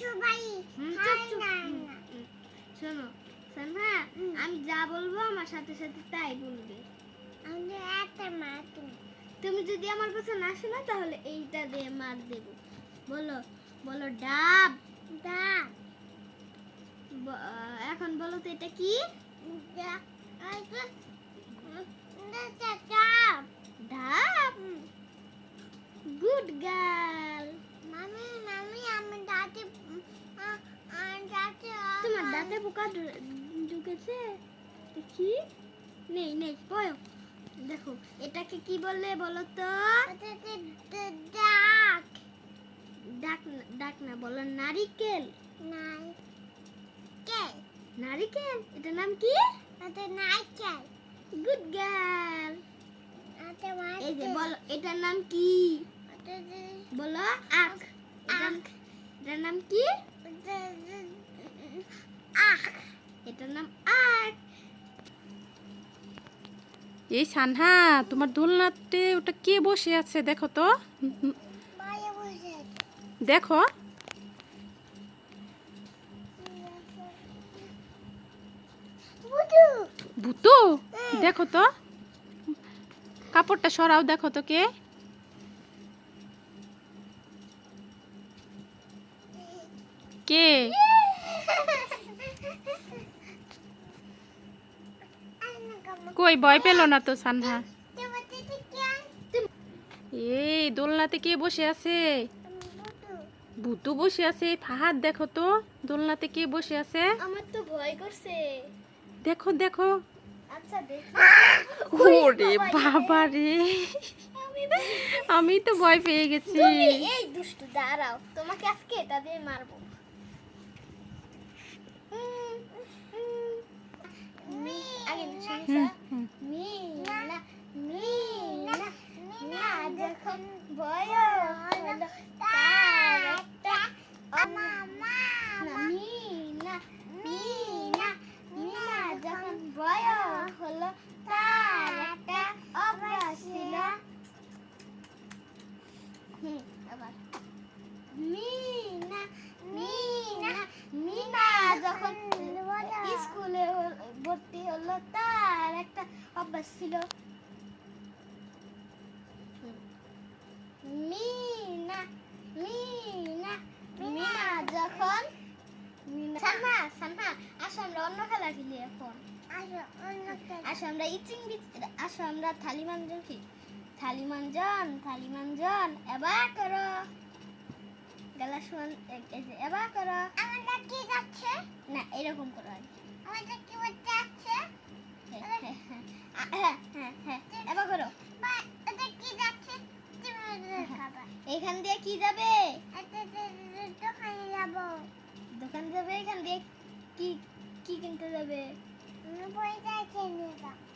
সবাই। শোনো সানহা আমি যা বলব আমার সাথে সাথে তাই বলবে। তুমি যদি আমার কথা না শোনো তাহলে এইটা দিয়ে মার দেব। বলো বলো ডাব। দা ব- আহ, এখন বলো তো এটা কি? চাপ ডাব গুড গার্ল মামি মামি আমি দাঁতে দাঁতে দাঁতে পোকা ঢুকেছে? দেখি। নেই নেই বয় দেখো এটাকে কি বললে বলো তো ডাক। ডাক ডাক না বলো নারিকেল। নাই কে নারিকেল? এটার নাম কি? নাই কে গুড গার্ল। মাই এই যে বলো এটার নাম কি? আতে বলো আখ। এটার এটার নাম কি? আখ। এটার নাম আখ। এই সানহা তোমার দোলনাতে ওটা কে বসে আছে দেখো তো? দেখো। ভূতো দেখো তো। কাপড়টা সরাও দেখো তো কে। কে? কই ভয় পেল না তো সানহা? এই দোলনাতে কে বসে আছে? ভুতু বসে আছে ফাহাদ দেখো তো দোলনাতে কে বসে আছে? আমার তো ভয় করছে। দেখো দেখো। আচ্ছা ওরে বাবা রে। আমি তো ভয় পেয়ে গেছি। এই দুষ্টু দাঁড়াও। তোমাকে আজকে এটা দিয়ে মারবো উম, উম। আগে না, শুনছো? হুম, হুম। মিনা মিনা মিনা যখন বয়স হলো তার একটা মামা না, মিনা মিনা মিনা যখন বয়স হলো তার একটা অভ্যাস ছিল আবার। মিনা মিনা মিনা যখন স্কুলে ভর্তি হলো তার একটা অভ্যাস ছিল। মিনা মিনা মিনা যখন মিনা সানহা সানহা আসো আমরা অন্য খেলা খেলি এখন। আসো আমরা ইচিং আসো আমরা থালি মাঞ্জন খেলি থালি মাঞ্জন থালি মাঞ্জন এবার করো। গলা শুন এবার করো। আমাদের কি যাচ্ছে? না এরকম করো আর কি। আমাদের কি যাচ্ছে? হ্যাঁ, হ্যাঁ, হ্যাঁ। এবার করো। কি এখান দিয়ে কি যাবে? দোকানে যাব। দোকান যাবে এখান দিয়ে কি কি কিনতে যাবে? 我们不会再见你的。